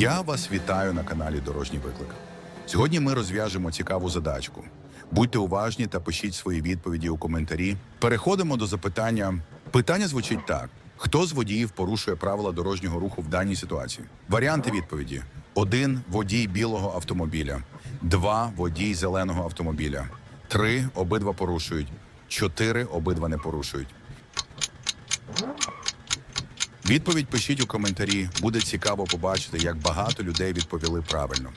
Я вас вітаю на каналі Дорожній Виклик. Сьогодні ми розв'яжемо цікаву задачку. Будьте уважні та пишіть свої відповіді у коментарі. Переходимо до запитання. Питання звучить так: хто з водіїв порушує правила дорожнього руху в даній ситуації? Варіанти відповіді: один водій білого автомобіля, два водій зеленого автомобіля, три обидва порушують, чотири обидва не порушують. Відповідь пишіть у коментарі. Буде цікаво побачити, як багато людей відповіли правильно.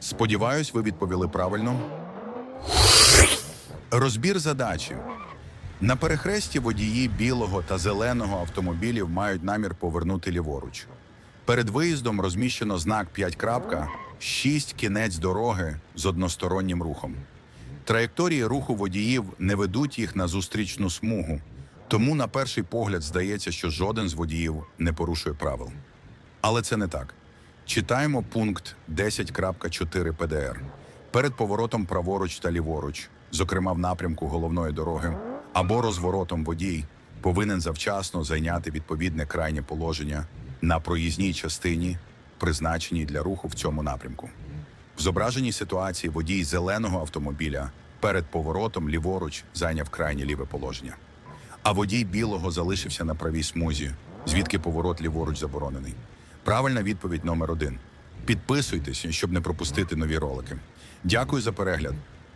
Сподіваюсь, ви відповіли правильно. Розбір задачі. На перехресті водії білого та зеленого автомобілів мають намір повернути ліворуч. Перед виїздом розміщено знак 5 крапка, 6 кінець дороги з одностороннім рухом. Траєкторії руху водіїв не ведуть їх на зустрічну смугу, тому на перший погляд здається, що жоден з водіїв не порушує правил. Але це не так. Читаємо пункт 10.4 ПДР. Перед поворотом праворуч та ліворуч, зокрема в напрямку головної дороги, або розворотом водій повинен завчасно зайняти відповідне крайнє положення на проїзній частині, призначеній для руху в цьому напрямку. В зображеній ситуації водій зеленого автомобіля перед поворотом ліворуч зайняв крайнє ліве положення, а водій білого залишився на правій смузі, звідки поворот ліворуч заборонений. Правильна відповідь номер один. Підписуйтесь, щоб не пропустити нові ролики. Дякую за перегляд.